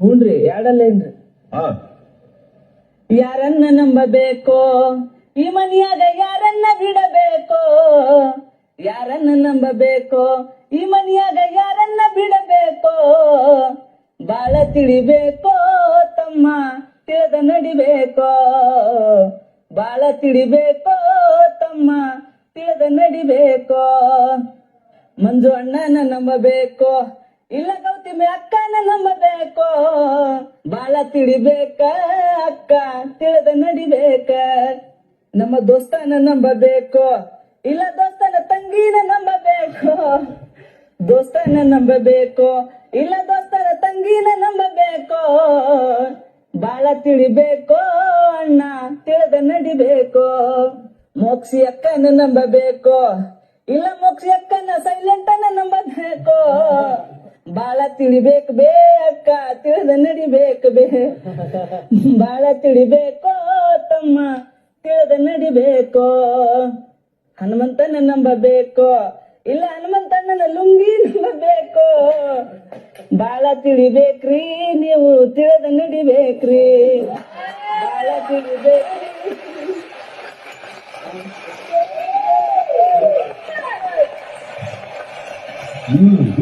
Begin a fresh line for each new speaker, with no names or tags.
ಹ್ಞೂನ್ರಿ ಎರಡಲ್ಲ ಏನ್ರಿ?
ಹಾ.
ಯಾರನ್ನ ನಂಬಬೇಕೋ? ಈ ಮನೆಯಾಗ ಯಾರನ್ನ ಬಿಡಬೇಕೋ? ಯಾರನ್ನ ನಂಬಬೇಕೋ? ಈ ಮನೆಯಾಗ ಯಾರನ್ನ ಬಿಡಬೇಕೋ? ಬಾಳ ತಿಳಿಬೇಕೋ ತಮ್ಮ? ತಿಳಿದ ನಡಿಬೇಕೋ? ಬಾಳ ತಿಳಿಬೇಕೋ ತಮ್ಮ? ತಿಳಿದ ನಡಿಬೇಕೋ? ಮಂಜು ಅಣ್ಣನ ನಂಬಬೇಕೋ? ಇಲ್ಲ ಗೌತಿಮೆ ಅಕ್ಕನ ನಂಬಬೇಕೋ? ಬಾಳ ತಿಳಿಬೇಕ, ಅಕ್ಕ ತಿಳಿದ ನಡಿಬೇಕ. ನಮ್ಮ ದೋಸ್ತನ ನಂಬಬೇಕು, ಇಲ್ಲ ದೋಸ್ತನ ತಂಗಿನ ನಂಬಬೇಕು. ದೋಸ್ತನ ನಂಬಬೇಕು, ಇಲ್ಲ ದೋಸ್ತನ ತಂಗಿನ ನಂಬಬೇಕು. ಬಾಳ ತಿಳಿಬೇಕು, ಅಣ್ಣ ತಿಳಿದ ನಡಿಬೇಕು. ಮೋಕ್ಷಿ ಅಕ್ಕನ ನಂಬಬೇಕು, ಇಲ್ಲ ಮೋಕ್ಷಿ ಅಕ್ಕನ ಸೈಲೆಂಟ್ ಅನ್ನ ನಂಬಬೇಕು. ಬಾಳ ತಿಳಿಬೇಕು ಬೇ ಅಕ್ಕ, ತಿಳಿದ ನಡಿಬೇಕು ಬೇ. ಬಾಳ ತಿಳಿಬೇಕೋ ತಮ್ಮ, ತಿಳಿದ ನಡಿಬೇಕೋ. ಹನುಮಂತನ ನಂಬಬೇಕೋ, ಇಲ್ಲ ಹನುಮಂತಣ್ಣನ ಲುಂಗಿ ನಂಬಬೇಕು. ಬಾಳ ತಿಳಿಬೇಕ್ರಿ, ನೀವು ತಿಳಿದ ನಡಿಬೇಕ್ರಿ. ಬಾಳ ತಿಳಿಬೇಕ್ರಿ.
ಹ್ಮ್.